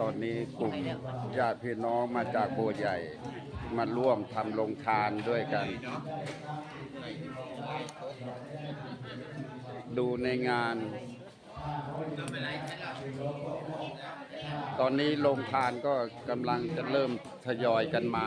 ตอนนี้กลุ่มญาติพี่น้องมาจากโบใหญ่ มาร่วมทำโรงทานด้วยกัน ดูในงาน ตอนนี้โรงทานก็กำลังจะเริ่มทยอยกันมา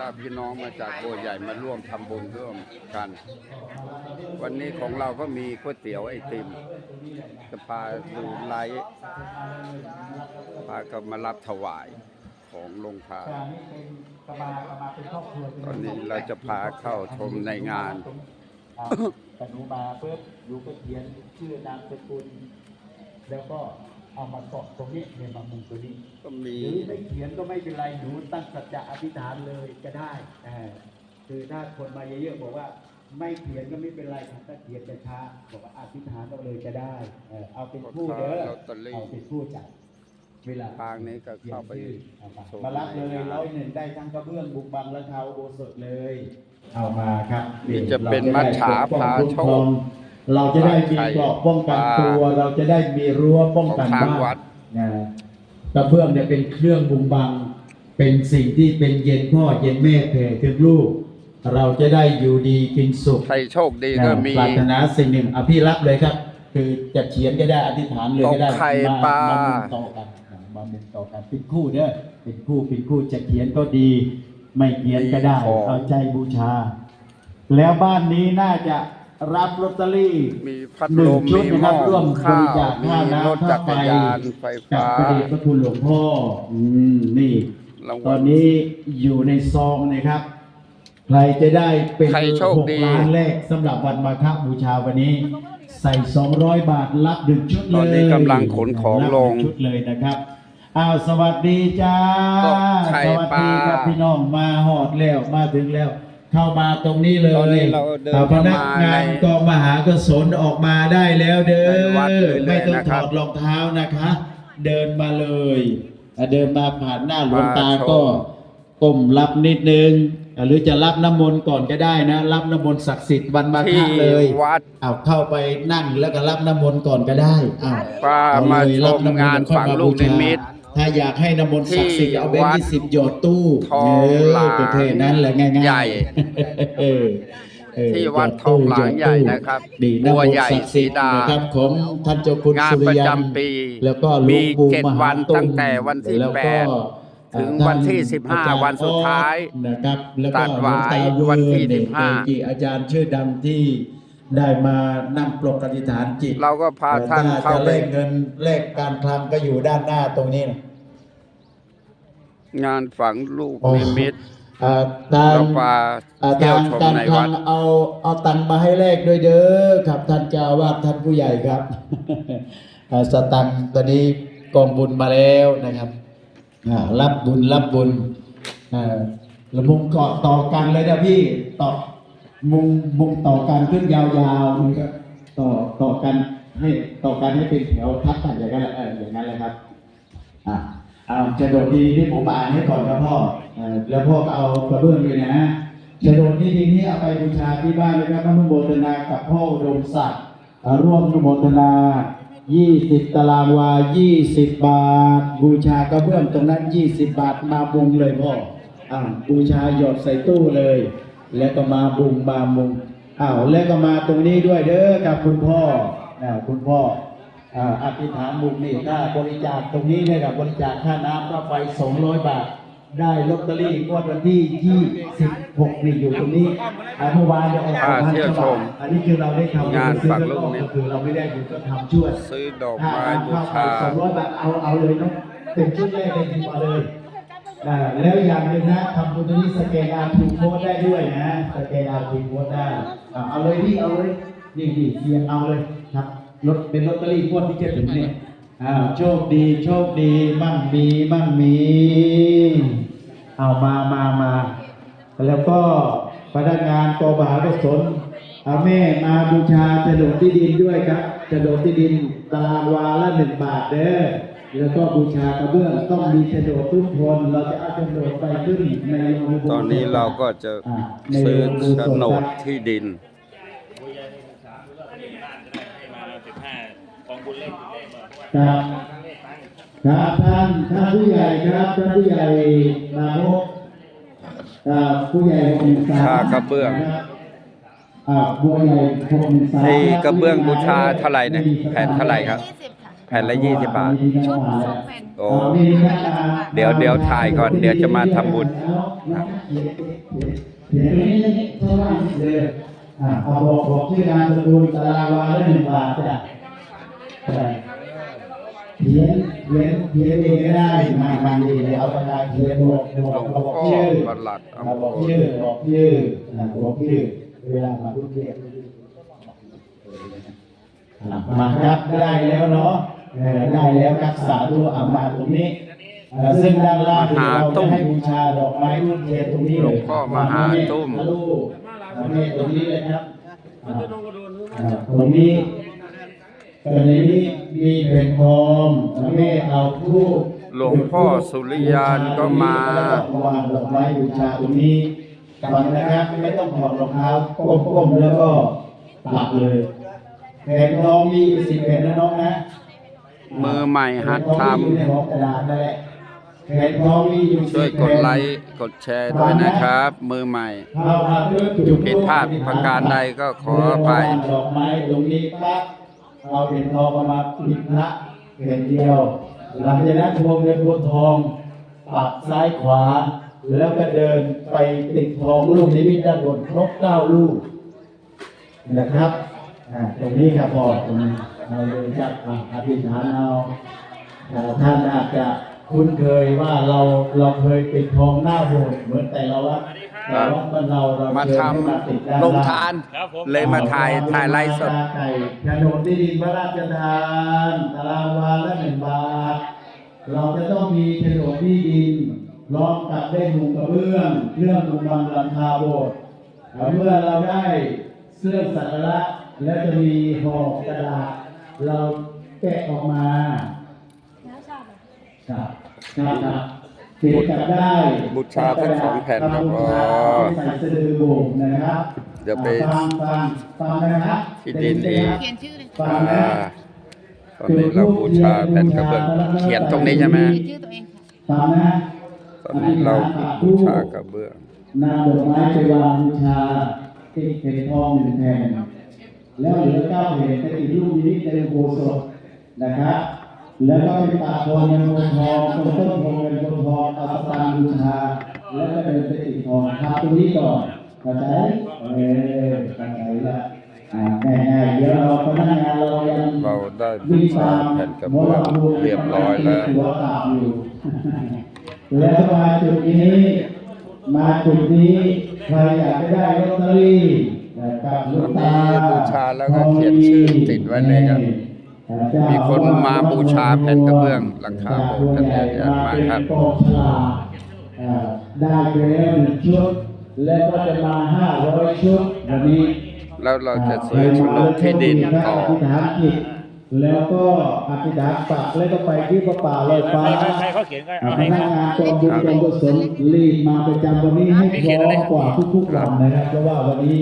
ญาพี่น้องมาจากบัวใหญ่มาร่วมทำบุญร่วมกัน วันนี้ของเราก็มีก๋วยเตี๋ยวไอติมจะพาดูไลฟ์พาก็มารับถวายของลงทานตอนนี้เราจะพาเข้าชมในงานแต่หนูมาเพิ่มหนูก็เขียนชื่อนามสกุลแล้วก็ เอามาเกาะตรงนี้เนี่ยมามุงตัวนี้ก็มีหรือไม่เขียนก็ไม่เป็นไรหนูตั้งสัจจะอธิษฐานเลยก็ได้เออคือถ้าคนมาเยอะๆบอกว่า ไม่เขียนก็ไม่เป็นไรครับถ้าเขียนจะช้าบอกว่าอธิษฐานเอาเลยก็ได้เออเอาเป็นผู้เด้อลอตเตอรี่เอาเป็นผู้จัดเวลาทางนี้ก็เข้าไปเอามาชมมารับเลยร้อยหนึ่งได้ทั้งกระเบื้องบุกบังและเทาโบสถเลย เอามาครับนี่จะเป็นมัจฉาพาโชค เราจะได้มีเกราะป้องกันตัว เราจะได้มีรั้วป้องกันของทางบ้านวัดนะกระเบื้องเนี่ยเป็นเครื่องบุงบัง เป็นสิ่งที่เป็นเย็นพ่อเย็นแม่แผ่ถึงลูก เราจะได้อยู่ดีกินสุขใครโชคดีก็มีปรารถนาสิ่งหนึ่งอภิรับเลยครับ คือจะเขียนก็ได้อธิษฐานเลยก็ได้ตกไข่มาปลามามุงต่อกันมามุงต่อกันเป็นคู่เด้อเป็นคู่เป็นคู่จะเขียนก็ดี ไม่เขียนก็ได้ของเอาใจบูชา แล้วบ้านนี้น่าจะ รับลอตเตอรี่มีพัดหนึ่ลงมชุดมีนะหคม้รัอบร่วมบข้าริวจาคมีค่ารถน้ำจัค่ากไฟรยานไฟกับฟ้าพระเดชพระคุณหลวงพ่ออืมนี่รางตวัอลนนี้อยู่ในซองนะครับ ใครจะได้เป็นใครโชคหกดีล้านแรกสำหรับวันมาฆบูชาวันนี้ ใส่200บาทรับหนึ่งชุดเลยตอนนี้กำลังขนของลงรับหนึ่ชุดเลยนะครับอ้าวสวัสดีจ้าตกไข่สวัสปลาดีครับพี่น้องมาหอดแล้วมาถึงแล้ว เข้ามาตรงนี้เลยตอนนี้เราเดินอ่พนักงานเข้ามาในกองมหากศลออกมาได้แล้วเด้ในวัดอเลยไม่ต้องนะถครัอบดรองเท้านะคะ เดินมาเลยอะเดินมาผ่านหน้าหลวงตามาชม ก็ก้มรับนิดนึงอะหรือจะรับน้ำมนต์ก่อนก็ได้นะ รับน้ำมนต์ศักดิ์สิทธิ์วันมาฆที่เลยวัดเอาเข้าไปนั่งแล้วก็รับน้ำมนต์ก่อนก็ได้อ้าว ป้าเอมาเลยชรับมน้ำมงานต์ค่อยฝังมาลูกนิบูชามิต ถ้าอยากให้น้ำมนต์ศักดิ์สิทธิ์ที่เอาแบงวัค์ดยี่สิบหยอดตู้ทองหลางเออก็แค่นั้นแหละง่ายๆใหญ่เออเออที่วัดทองหลางใหญ่นะครับดีบัน้ำวมนใหญ่ต์ศักดิ์สิทธิ์ศรีดานะครับของท่านเจ้าคุณงานสุริประยันจำปีแล้วก็หลวมีงปู่เจ็ดมหาวันตุ้มตั้งแต่วันที่แล้วแปก็ ด ถึงวันที่สิบห้าอจรย์วันสุดท้ายออสนะครับแล้วก็ตัดหวายลงตวันที่เวอร์สิบห้าเกจิอาจารย์ชื่อดังที่ ได้มานั่งปลกอธิษฐานจิตเราก็พาท่านถ้เข้าจะไปแลกเงินแลกการคลังก็อยู่ด้านหน้าตรงนี้นะงานฝังลูกโอ้นิมิตอ่าทางเราพาอ่าเที่ยวทางชมการในคลัวังดเอาเอาตังค์มาให้แลกด้วยเด้อครับท่านเจ้าอาวาดท่านผู้ใหญ่ครับอ่าสตังค์ตอนนี้กองบุญมาแล้วนะครับอ่ารับบุญรับบุญอ่าแล้วมุงเกาะต่อกันเลยนะพี่ต่อ มุงมุงต่อกันขึ้นยาวๆมันก็ต่อต่อกันให้ต่อกันให้เป็นแถวทับกันอย่างนั้นแหละเอออย่างนั้นเลยครับอะเอาโฉนดที่ที่ผมอ่านให้ก่อนครับพ่อเออแล้วพ่อก็เอากระเบื้องด้วยนะโฉนดที่ดินนี้เอาไปบูชาที่บ้านเลยครับอนุโมทนากับพ่ออุดมศักดิ์อ่าร่วมอนุโมทนา20ตารางวา20บบาท บูชากระเบื้องตรงนั้น20บาทมาบุงเลยพ่ออ่าบูชาหยอดใส่ตู้เลย แล้วก็มาบุงมาบุงอ้าวแล้วก็มาตรงนี้ด้วยเด้อกับคุณพ่ออ่าคุณพ่ออ่าอธิษฐานบุญนี่ถ้าบริจาคตรงนี้เนี่ยกับบริจาคค่าน้ำค่าไฟ 200 บาท ได้ลอตเตอรี่งวดวันที่ 26นี่อยู่ตรงนี้อ่าเมื่อวานเนี่ยออกอ่าพันเที่ยวฉชบับมอันนี้คือเราได้ทำงานซื้อฝากข้ลูกนอกนิมิตก็คือเราไม่ได้บุญก็ทำช่วยซื้อดอกไม้บูชาสองร้อยบาทเอาเอาเลยเนาะเป็นชุดแรกเลยดีกว่าเลยอ่า แล้วอย่างหนึ่งนะทำบุญตรงนี้สแกนอาร์ทูโค้ดได้ด้วยนะ สแกนอาร์ทูโค้ดได้อ่าเอาเลยพี่เอาเลยนี่นี่เสียงเอาเลยครับรถเป็นลอตเตอรี่งวดที่จะถึงเนี่ยอ่าโชคดีโชคดีมั่งมีมั่งมีเอามามามาแล้วก็พนักงานกบากุศลเอาแม่มาบูชาโฉนดที่ดินด้วยครับโฉนดที่ดินตารางวาละหนึ่งบาทเด้อ แล้วก็บูชากระเบื้องต้องมีโฉนดทุกคนเราจะเอาโฉนดไปขึ้นในอุโบสถตอนนี้เราก็จะซื้อโฉนดที่ดินมาสิบห้ากองบุญเลขเลขมาครับครับท่านท่านผู้ใหญ่ครับท่านผู้ใหญ่นายกครับผู้ใหญ่หกหนึ่งสามค่ากระเบื้องครับอ่าผู้ใหญ่หกหนึ่งสามไอ้กระเบื้องบูชาเท่าไหร่เนี่ยแผ่นเท่าไหร่ครับยี่สิบค่ะ แผ่นละยี่สิบบาท ชุดสองแผ่นโอ้ เดี๋ยวเดี๋ยวถ่ายก่อน เดี๋ยวจะมาทำบุญครับเดี๋ยวนี้เท่าไหร่เลยอ่าเอาบอกบอกชื่อนามสกุลตารางวาละหนึ่งบาทจ้ะเท่าไหร่เขียนเขียนเขียนเองก็ได้มาบางทีเลยเอากระดาษเขียนบอกบอกหลวงบอกพ่อชื่อประหลัดอ่าอำบอกเภอชื่อบอกชื่ออ่าบอกชื่อเวลามาพูดเรียนอ่ามาครับได้แล้วเนาะเออ ได้แล้วรักษาตัวอามาตรงนี้เอ่อซึ่งด้านล่างเราจะให้บูชาดอกไม้ทูบเทียนตรงนี้หลเลวยงพ่อมหาตุ้มพระลูกพระแม่ตรงนี้เลยครับอ่าอ่าตรงนี้ตรงนี้มีเป็นพรมพระแม่เอาทูบหลวงพ่อสุริยานก็มาวางดอกไม้บูชาตรงนี้ฟังนะครับไม่ต้องถอดรองเท้าก้มๆแล้วก็ปักเลยแผ่นทองมีอยู่สิบแผ่นนะน้องนะ มือใหม่หัดทแผ่นทองมีอยู่ในหัวกระดาษนั่นแหละแผ่นทองมีอยู่ำช่วยกดไลค์กดแชร์ด้วยนะครับ มือใหม่ผิดพลาดประการใดก็ขออภัยดอกไม้ตรงนี้ปั๊บเอาแผ่นทองมาปิดพระแผ่นเดียว หลังจากนั้นพวงเงินพวงทองปักซ้ายขวา แล้วก็เดินไปติดทองลูกนิมิตด้านบนครบเก้าลูกนะครับอ่าตรงนี้ครับพอตรงนี้ เราเลยจะอ่าอธิษฐานเอาอ่าท่านอาจจะคุ้นเคยว่าเราเราเคยปิดทองหน้าโบสถ์เหมือนแต่เราว่าแต่ว่าบ้านเราเรามาเคยทให้ติดด้ำลงล่ทาน เลยมาถ่ายถ่ายไลฟ์สดไก่ขนมที่ดินพระราชทานตารางวาละหนึ่งบาท เราจะต้องมีโฉนดที่ดินพร้อมกับได้มุงกระเบื้องเครื่องมุงบังหลังคาโบสถ์เมื่อเราได้เสื้อสักการะและจะมีห่อกระดาษ เราแกะออกมาแล้วชอบเหรอครับครับครับเก็บกลับได้บูชาทั้งสองแผ่นครับบูชาอ๋อใส่สะดือโบ่งนะครับเดี๋ยวไปฟังฟังฟังนะครับที่ดินอีกเขียนชื่อเลยฟัอ่างนะตอนนี้เราบูชาแผ่นกระเบื้องเขียนตรงนี้ใช่ไหมเขียนชื่อตัวเองค่ะฟังนะตอนนี้เราบูชากระเบื้องนำดอกไม้ไปวางบูชาติดแผ่นทองหนึ่งแผ่น แล้วเหลือเก้าแผ่นจะติดรูปนี้ในอุโบสถนะครับ แล้วก็ไปปาโคนเงินโคนทองต้นโพเงินโคนทองเอาสตางบูชา แล้วก็เดินไปติดทองทำตรงนี้ก่อนเข้าใจเออเข้าใจละอ่าง่ายๆเดี๋ยวเราพนักงานเรายังเราได้บูชาแผ่นกระเบื้องเรียบร้อยแล้วหัวตาอยู่แล้วมาจุดนี้ มาจุดนี้ใครอยากได้ลอตเตอรี่ กับลูกตาวันนี้บูชาแล้วก็เขียนชื่อติดไว้เลยครับ มีคนมาบูชาแผ่นกระเบื้องหลังคาโบสถ์กันเยอะแยะมากครับกองฉลากอ่าได้ไปแล้วหนึ่งชุด แล้วก็จะมาห้าร้อยชุดวันนี้แล้วเราจะซื้อโฉนดที่ดินต่ออธิษฐานจิตแล้วก็อธิษฐานปักแล้วก็ไปที่พระป่าลอยฟ้าใครใครเขาเขียนก็เอาพให้นักงานกองบุญกองกุศลรีบมาประจำวันนี้ให้พร้อมกว่าทุกๆวันนะครับเพราะว่าวันนี้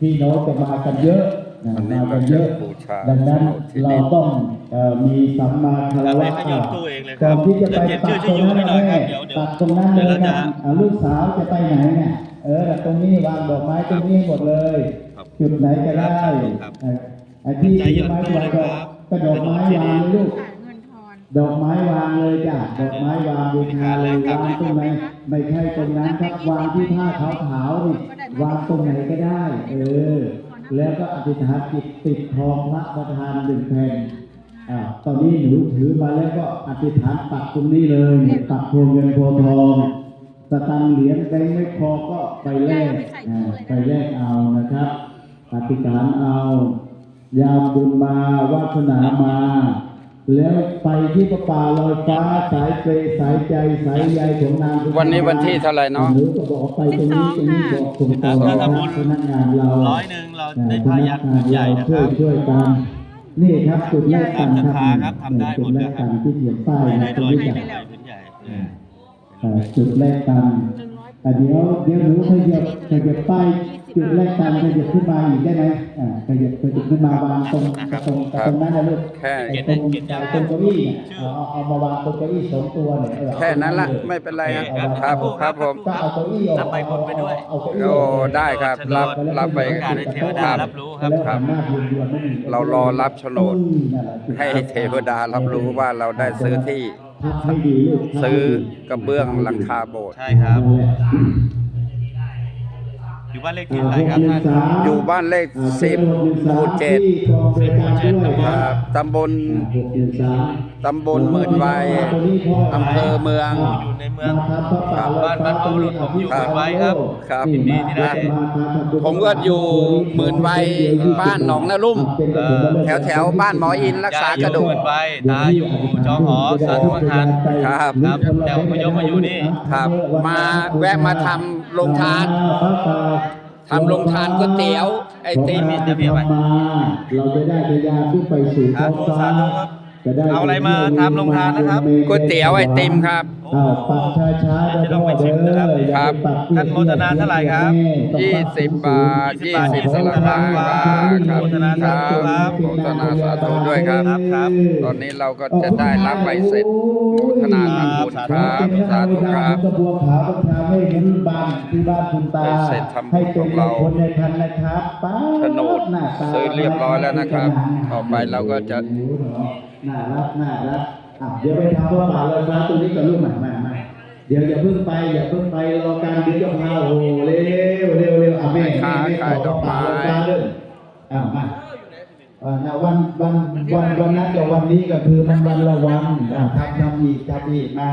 พี่น้องจะมากันเยอะนะวันนี้มากันเยอะมาบูชาดังนั้นที่ดินเราต้องเอ่อมีสัมมาคารเราวะให้เขาโยนตู้เองเลยคก่รัอบนที่จะไปเขียนตัชื่ดอตรชื่องยูนั้นให้หน่อยคแม่รับเดี๋ยวเดี๋ยวตัดตรงนั้นเลเดี๋ยวยเราจะนะอะลูกสาวจะไปไหนเนี่ยเออตรงนี้วางดอกไม้ตรงนี้หมดเลยครับจุดไหนก็ได้ครับเอ่อไอ้ที่ใจหย่อนไม้ตู้วางเลยดครัอบกก็ดอกไม้วางเลยลูกค่ะเงินทอน ดอกไม้วางเลยจ้ะดอกไม้วางบูชาเลยวางตรงไหนไม่ใช่ตรงนั้นครับวางที่ผ้าขาวขาวนี่วางตรงไหนก็ได้ เออ แล้วก็อธิษฐานจิตติดทองพระประธานหนึ่งแผ่นอ่าตอนนี้หนูถือมาแล้วก็อธิษฐานปักตรงนี้เลยปักพวงเงินพวงทองสตังค์เหรียญแบงค์ไม่พอก็ไปแลกไปแลกเอานะครับอธิษฐานเอา ยามบุญมาวาสนามา แล้วไปที่ประป่าลอยฟ้าสายเปรย์สายใจสายใยของนางวันนี้วันที่เท่าไหร่เนาะหนูก็บอกไปตรงนี้ตรงนี้บอกตรงๆถ้านะคทำรับบุญพนักงานเราร้อยหนึ่งเราได้ผ้ายันผืนใหญ่นะคช่วยรับช่วยกันนี่ครับจุดแรกตังศรัทธาครับทำได้หมดจุดแรนะกครัตับงที่เขียนป้ายไม่นะได้ตรงร้อยนี้ไม่จ้ะได้พื้นใหญ่เอ่อจุดแรกตังหนึ่งร้อยอะเดี๋ยวเดี๋ยวหนูขยับขยับป้าย จุดแรกตังขยับขึ้นมาอีกได้ไหมอ่าขยับขยับขึ้นมาวางตรงตรงตรงนั้นนะลูกแค่ไอ้ตรงตรงเก้าอี้เนี่ยเอาเอาเอามาวางตรงเก้าอี้สองตัวเนี่ยเออแค่นั้นละไม่เป็นไรครับครับครับผมก็เอาเก้าอี้ออกรับใบบนไปด้วยเอาเก้าอี้โอ้ออกได้ครับ รับรับไปประกาศให้เทวดารับรู้ครับครับเรารอรับโฉนด ให้เทวดารับรู้ว่าเราได้ซื้อที่ทับให้ดีลูกซื้อกระเบื้องหลังคาโบสถ์ใช่ครับ อยู่บ้านเลขที่เท่าไหร่ครับท่านอยู่บ้านเลขสิบหมู่เจ็ด สิบหมู่เจ็ดครับตำบลหกหนึ่งสาม ตำบลหมื่นวัยอำเภอเมือง อยู่ในเมืองบ้านบรรพบุรุษผมอยู่หมื่นวัยครับครับยินดีที่ได้ผมก็อยู่หมื่นวัยบ้านหนองนาลุ่มแถวแถวๆบ้านหมออินรักษากระดูยายอยู่หกมื่นวัยตาอยู่จอหอสาธุทานครับครับแต่อพยพมาอยู่นี่ครับ มาแวะมาทำโรงทานทำโรงทานก๋วยเตี๋ยว ไอติมจะมีอะไรเราจะได้ทะยานขึ้นไปสู่ท้องฟ้า สาธุครับจะได้เอาอะไรมาทำโรงทานนะครับก๋วยเตี๋ยวไอติมครับอ้าวปักช้าๆจะต้องไปชิมนะครับครับท่านโมทนาเท่าไหร่ครับยี่สิบบาทยี่ยี่สิสิบบาทสตางค์ครับโมทนาคสารัธุบครับโมทนาสาธุด้วยครับครับครับ ตอนนี้เราก็จะได้รับใบเสร็จโมทนาทำบุญครับสาธุครับกระบวงขาวประชาให้เห็นบ้านที่บ้านคุณตาใบเสร็จทำบุญให้เป็นของเราคนในพันนะครับป้าโฉนดหน้าตาซื้อเรียบร้อยแล้วนะครับ ต่อไปเราก็จะ น่ารักน่ารักอะเดี๋ยวไปทำว่าป่าลอยฟ้าตรงนี้กับลูกหมามามาเดี๋ยวอย่าเพิ่งไปอย่าเพิ่งไปรอการเดี๋ยวจะพาโอ้โหเร็วเร็วเร็วอะแม่ค้าแม่ขายดอกไม้ป่าลอยฟ้าด้วยอะมาอ่านะวันวันวันวันนั้นกับวันนี้ก็คือมันวันละวันอะทำทำอีกทำอีกมา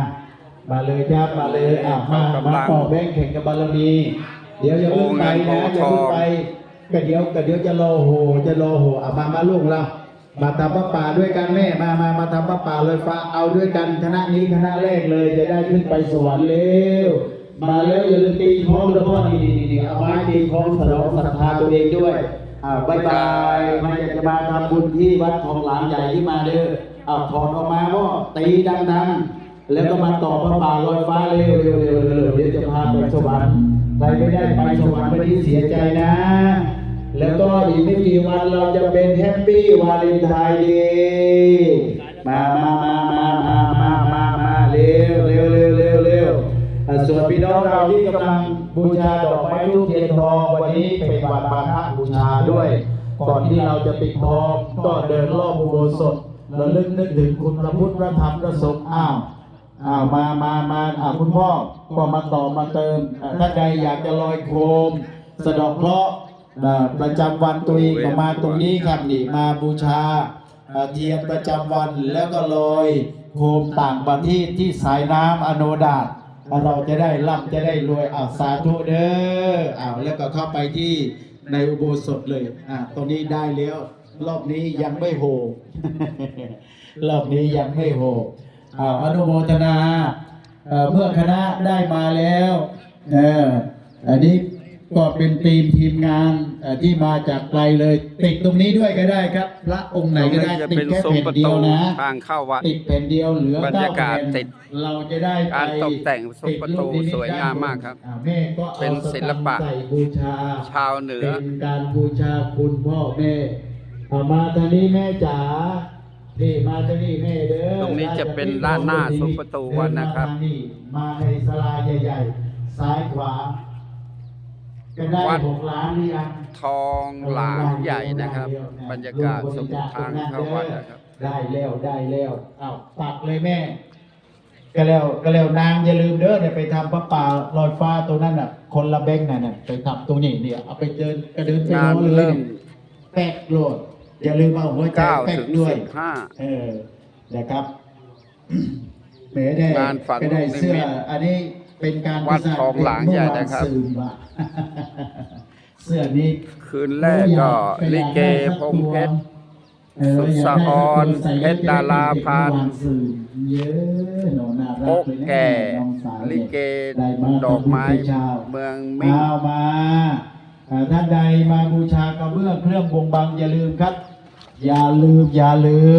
มาเลยจ้ามาเลยอะมามาต่อแบ่งแข่งกับบารมีเดี๋ยวอย่าเพิ่งไปนะอย่าเพิ่งไปก็เดี๋ยวก็เดี๋ยวจะรอโหจะรอโหอะมามาลูกเรา มาทำพระป่าด้วยกันแม่มามามาทำพระป่าลอยฟ้าเอาด้วยกันคณะนี้คณะแรกเลยจะได้ขึ้นไปสวรรค์เร็วมาแล้วอย่าลืมตีคล้องแล้วพ่อนี่นี่เอาไม้ตีคล้องสนองศรัทธาตัวเองด้วยอ่าบายบายมาอยากจะมาทำบุญที่วัดทองหลางใหญ่ที่มาเด้ออ่าถอดออกมาก็ตีดังๆ แล้วก็มาต่อพระป่าลอยฟ้าเร็วเร็วเร็วเร็วเดี๋ยวจะพาไปสวรรค์ใครไม่ได้ไปสวรรค์ไม่ได้เสียใจนะ แล้วก็อีกไม่กี่วันเราจะเป็นแฮปปี้วาเลนไทน์ดย์มามามามามามามามาเร็วเร็วเร็วเร็วเร็วส่วนพี่น้องเราที่กำลังบูชาดอกไม้ทูบเทียนทองวันนี้เป็นวันมาฆบูชาด้วย ก่อนที่เราจะปิดทองก็เดินรอบอุโบสถระลึกนึกถึงคุณพระพุทธพระธรรมพระสงฆ์อ้าวอ้าวมามามาอ่าคุณพ่อก็มาต่อมาเติมถ้าใดอยากจะลอยโคม สะดอกเคราะห์ ประจำวันตัวเองก็มาตรงนี้ครับนี่มาบูชาเทียนประจำวันแล้วก็ลอยโคมต่างประเทศที่สายน้ำอโนดาตเราจะได้ร่ำจะได้รวยอ่าสาธุเด้ออ้าวแล้วก็เข้าไปที่ในอุโบสถเลยอ่าตรงนี้ได้แล้ว รอบนี้ยังไม่โหรอบนี้ยังไม่โหอ่าอนุโมทนาเอ่อเมื่อคณะได้มาแล้วเอออันนี้ ก็เป็นทีมทีมงานเอ่อที่มาจากไกลเลย ติดตรงนี้ด้วยก็ได้ครับ พระองค์ไหนก็ได้จะติดเป็นแค่ซุ้มแผ่นประเดียตูวนะทางเข้าวัดติดแผ่นเดียวเหลือบรรยากาศเแผ่นติดเราจะได้ไปการตกแต่งซุ้มประตูติดรูนิมิสวยงามมากครับอ่แม่ก็อาเป็นศิลปะสตังค์ใส่บูชาชาวเหนือเป็นการบูชาคุณพ่อแม่เอามาทางนี้แม่จ๋านี่มาทางนี้แม่เด้อตรงนี้จะเป็นด้านหน้าซุ้มประตูวัดนะครับเดินมาทางนี้มาในศาลาใหญ่ ๆ ซ้ายขวาจะได้ วัดหกล้านหรือยังทองหลางใหญ่นะครับ บรรยากาศสมทางเข้าวัดนะครับ ได้แล้วได้แล้วอ้าวปักเลยแม่ ก็แล้วก็แล้วนางอย่าลืมเด้อเนี่ยไปทำพระป่าลอยฟ้าตรงนั้นน่ะ คนละแบงค์น่ะน่ะไปทำตรงนี้เนี่ยเอาไปเดินกระเดินไปงานโน้นเลยเริ่มแปกโลดอย่าลืมเอาหัวใจแป9กถึงด้วย15เออนะครับแหมได้งานฝังก็ได้เสื้อนิมิตอันนี้ เป็นการวัดทองหลางใหญ่นะครับเมื่อวาซืว่ะเสื้อนี้คืนแรกก็ลิเกพงเพชรเออสุดสะออนยากได้เพชรดาราพันธุ์เยอะหนูน่ารัโป๊กเลยนะแก่น้องสาวลิเนี่ยเกได้มาดอกไม้ทำบุญเป็นเช้าเมืองมิ่งเอามาอ่าท่านใดมาบูชากระเบื้องเครื่องบงบังอย่าลืมครับ อย่าลืมอย่าลืม